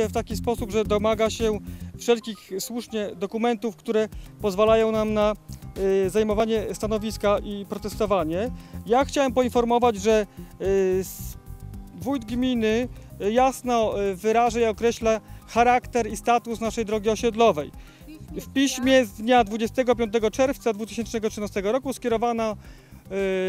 w taki sposób, że domaga się wszelkich słusznie dokumentów, które pozwalają nam na y, zajmowanie stanowiska i protestowanie. Ja chciałem poinformować, że y, wójt gminy y, jasno wyraża i określa charakter i status naszej drogi osiedlowej. W piśmie z dnia 25 czerwca 2013 roku skierowana, y,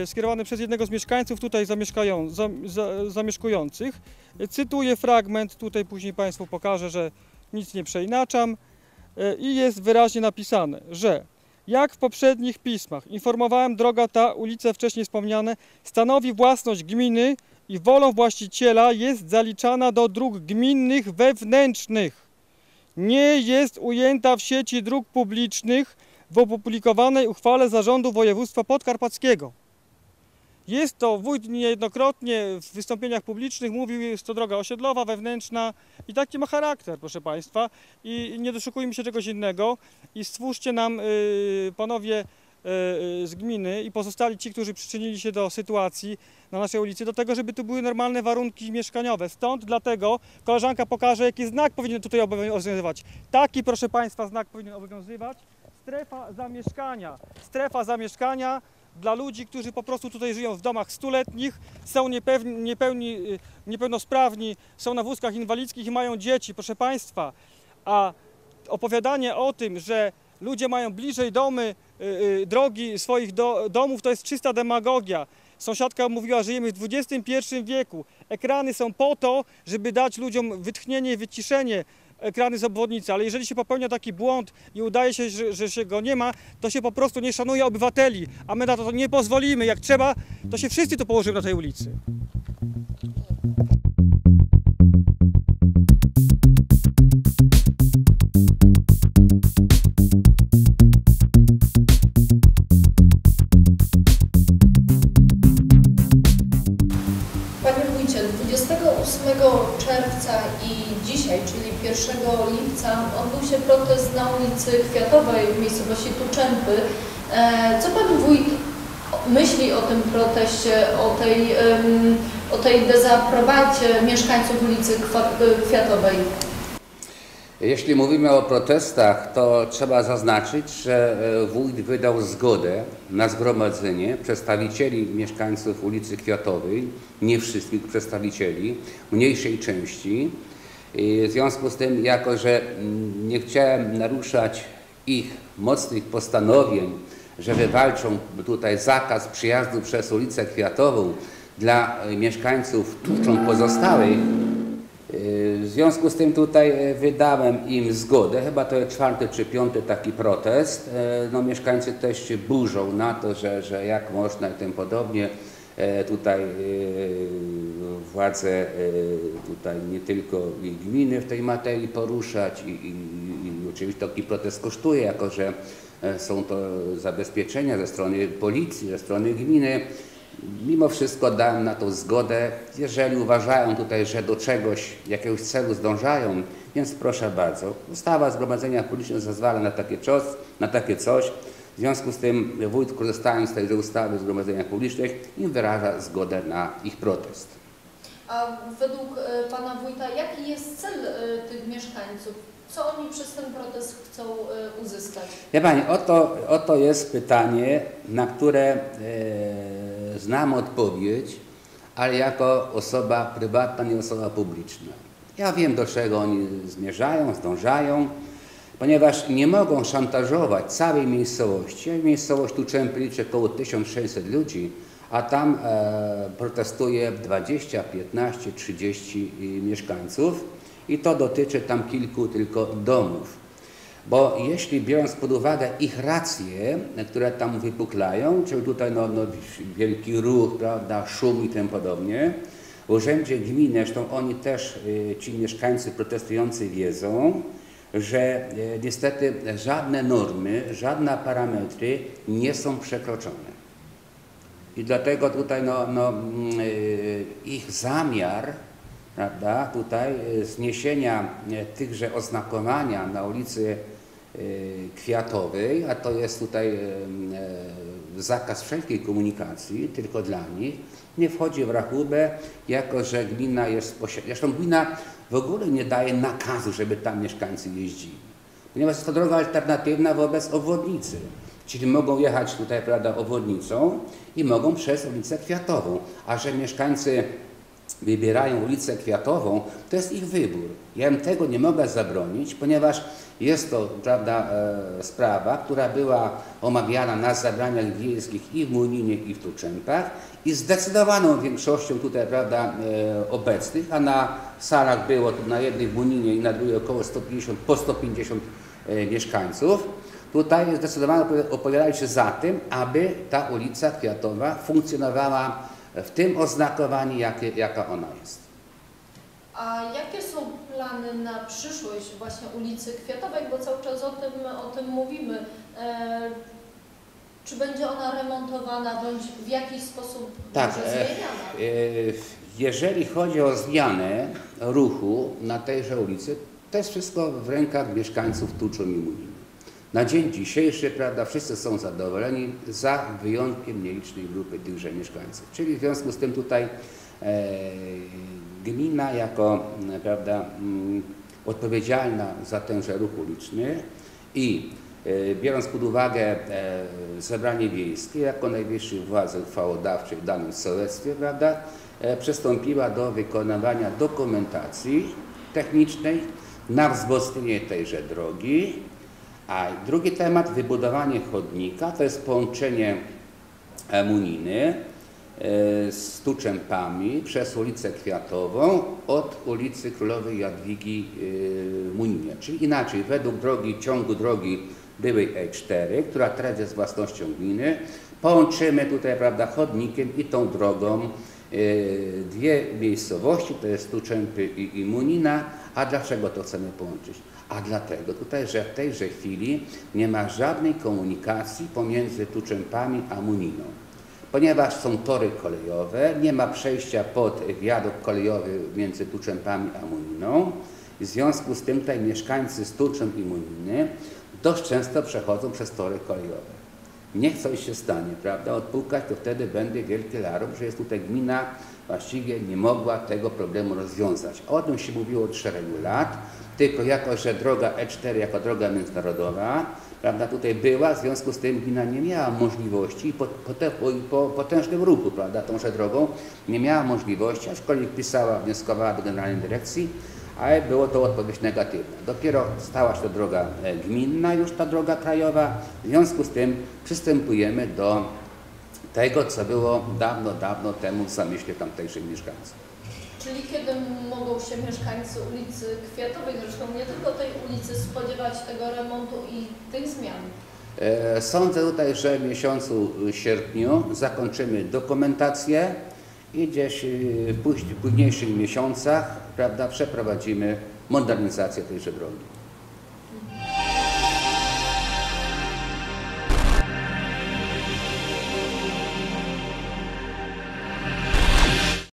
skierowany przez jednego z mieszkańców tutaj zamieszkają, za, za, zamieszkujących. Cytuję fragment, tutaj później Państwu pokażę, że nic nie przeinaczam. Y, I jest wyraźnie napisane, że jak w poprzednich pismach informowałem, droga ta, ulice wcześniej wspomniane, stanowi własność gminy i wolą właściciela jest zaliczana do dróg gminnych wewnętrznych nie jest ujęta w sieci dróg publicznych w opublikowanej uchwale Zarządu Województwa Podkarpackiego. Jest to wójt niejednokrotnie w wystąpieniach publicznych mówił, jest to droga osiedlowa, wewnętrzna i taki ma charakter, proszę Państwa. I nie doszukujmy się czegoś innego i stwórzcie nam, yy, panowie z gminy i pozostali ci, którzy przyczynili się do sytuacji na naszej ulicy, do tego, żeby tu były normalne warunki mieszkaniowe. Stąd dlatego koleżanka pokaże, jaki znak powinien tutaj obowiązywać. Taki, proszę Państwa, znak powinien obowiązywać. Strefa zamieszkania. Strefa zamieszkania dla ludzi, którzy po prostu tutaj żyją w domach stuletnich, są niepewni, niepełni, y, niepełnosprawni, są na wózkach inwalidzkich i mają dzieci, proszę Państwa. A opowiadanie o tym, że ludzie mają bliżej domy, y, y, drogi swoich do, domów, to jest czysta demagogia. Sąsiadka mówiła, że żyjemy w XXI wieku. Ekrany są po to, żeby dać ludziom wytchnienie wyciszenie ekrany z obwodnicy, ale jeżeli się popełnia taki błąd i udaje się, że, że się go nie ma, to się po prostu nie szanuje obywateli, a my na to nie pozwolimy. Jak trzeba, to się wszyscy tu położymy na tej ulicy. Czerwca i dzisiaj, czyli 1 lipca, odbył się protest na ulicy Kwiatowej w miejscowości Tuczępy. E, Co Pan Wójt myśli o tym proteście, o tej, o tej dezaprobacie mieszkańców ulicy Kwiatowej? Jeśli mówimy o protestach, to trzeba zaznaczyć, że e, wójt wydał zgodę na zgromadzenie przedstawicieli mieszkańców ulicy Kwiatowej, nie wszystkich przedstawicieli, mniejszej części. I w związku z tym, jako że mm, nie chciałem naruszać ich mocnych postanowień, że wywalczą tutaj zakaz przyjazdu przez ulicę Kwiatową dla e, mieszkańców tuczą pozostałych, w związku z tym tutaj e, wydałem im zgodę, chyba to jest czwarty czy piąty taki protest. E, No, mieszkańcy też się burzą na to, że, że jak można i tym podobnie. E, Tutaj władze tutaj nie tylko gminy w tej materii poruszać i, i, i oczywiście taki protest kosztuje, jako że są to zabezpieczenia ze strony policji, ze strony gminy. Mimo wszystko dałem na to zgodę, jeżeli uważają tutaj, że do czegoś, jakiegoś celu zdążają, więc proszę bardzo. Ustawa o zgromadzeniach publicznych zezwala na takie, coś, na takie coś. W związku z tym wójt, korzystając z tejże ustawy o zgromadzeniach publicznych, im wyraża zgodę na ich protest. A według e, Pana Wójta, jaki jest cel e, tych mieszkańców? Co oni przez ten protest chcą e, uzyskać? Wie Pani, oto, oto jest pytanie, na które e, znam odpowiedź, ale jako osoba prywatna, nie osoba publiczna. Ja wiem, do czego oni zmierzają, zdążają, ponieważ nie mogą szantażować całej miejscowości. Miejscowość tu Czempy liczy około 1600 ludzi, a tam e, protestuje 20, 15, 30 mieszkańców i to dotyczy tam kilku tylko domów. Bo jeśli biorąc pod uwagę ich racje, które tam wypuklają, czyli tutaj no, no, wielki ruch, prawda, szum i tym podobnie, w urzędzie gminy, zresztą oni też, y, ci mieszkańcy protestujący wiedzą, że y, niestety żadne normy, żadne parametry nie są przekroczone. I dlatego tutaj no, no, mm, y, ich zamiar prawda, tutaj y, zniesienia y, tychże oznakowania na ulicy y, Kwiatowej, a to jest tutaj zakaz wszelkiej komunikacji tylko dla nich nie wchodzi w rachubę, jako że gmina jest posiadana. Zresztą gmina w ogóle nie daje nakazu, żeby tam mieszkańcy jeździli, ponieważ jest to droga alternatywna wobec obwodnicy. Czyli mogą jechać tutaj, prawda, obwodnicą i mogą przez ulicę Kwiatową, a że mieszkańcy wybierają ulicę Kwiatową, to jest ich wybór. Ja im tego nie mogę zabronić, ponieważ jest to prawda, e, sprawa, która była omawiana na zabraniach wiejskich i w Muninie, i w Tuczępach i zdecydowaną większością tutaj prawda, e, obecnych, a na salach było tu na jednej w Muninie i na drugiej około 150, po 150 e, mieszkańców, tutaj zdecydowanie opowiadali się za tym, aby ta ulica Kwiatowa funkcjonowała w tym oznakowaniu, jakie, jaka ona jest. A jakie są plany na przyszłość właśnie ulicy Kwiatowej, bo cały czas o tym, o tym mówimy. E, czy będzie ona remontowana bądź w jakiś sposób Tak, e, zmieniana? E, Jeżeli chodzi o zmianę ruchu na tejże ulicy, to jest wszystko w rękach mieszkańców Tuczą i. Na dzień dzisiejszy, prawda, wszyscy są zadowoleni, za wyjątkiem nielicznej grupy tychże mieszkańców. Czyli w związku z tym tutaj e, gmina jako, m, prawda, mm, odpowiedzialna za tenże ruch uliczny i e, biorąc pod uwagę e, zebranie wiejskie jako najwyższej władzy uchwałodawczej w danym sołectwie, prawda, e, przystąpiła do wykonywania dokumentacji technicznej na wzmocnienie tejże drogi. A drugi temat, wybudowanie chodnika, to jest połączenie Muniny e, z Tuczępami przez ulicę Kwiatową od ulicy Królowej Jadwigi e, Muninie. Czyli inaczej, według drogi, ciągu drogi byłej E4, która teraz jest własnością gminy, połączymy tutaj, prawda, chodnikiem i tą drogą e, dwie miejscowości, to jest Tuczępy i Munina. A dlaczego to chcemy połączyć? A dlatego tutaj, że w tejże chwili nie ma żadnej komunikacji pomiędzy Tuczępami a Muniną. Ponieważ są tory kolejowe, nie ma przejścia pod wiadukt kolejowy między Tuczępami a Muniną. W związku z tym tutaj mieszkańcy z Tuczęp i Muniny dość często przechodzą przez tory kolejowe. Niech coś się stanie, prawda, odpukać, to wtedy będzie wielki larum, że jest tutaj gmina właściwie nie mogła tego problemu rozwiązać. O tym się mówiło od szeregu lat, tylko jako, że droga E4 jako droga międzynarodowa, prawda, tutaj była, w związku z tym gmina nie miała możliwości po, po, te, po, po potężnym ruchu, prawda, tąże drogą, nie miała możliwości, aczkolwiek pisała, wnioskowała do Generalnej Dyrekcji, ale było to odpowiedź negatywna. Dopiero stała się to droga e, gminna, już ta droga krajowa, w związku z tym przystępujemy do tego, co było dawno, dawno temu w zamyśle tamtejszych mieszkańców. Czyli kiedy mogą się mieszkańcy ulicy Kwiatowej, zresztą nie tylko tej ulicy, spodziewać tego remontu i tych zmian? E, Sądzę tutaj, że w miesiącu sierpniu zakończymy dokumentację i gdzieś w póź- późniejszych miesiącach prawda, przeprowadzimy modernizację tejże drogi.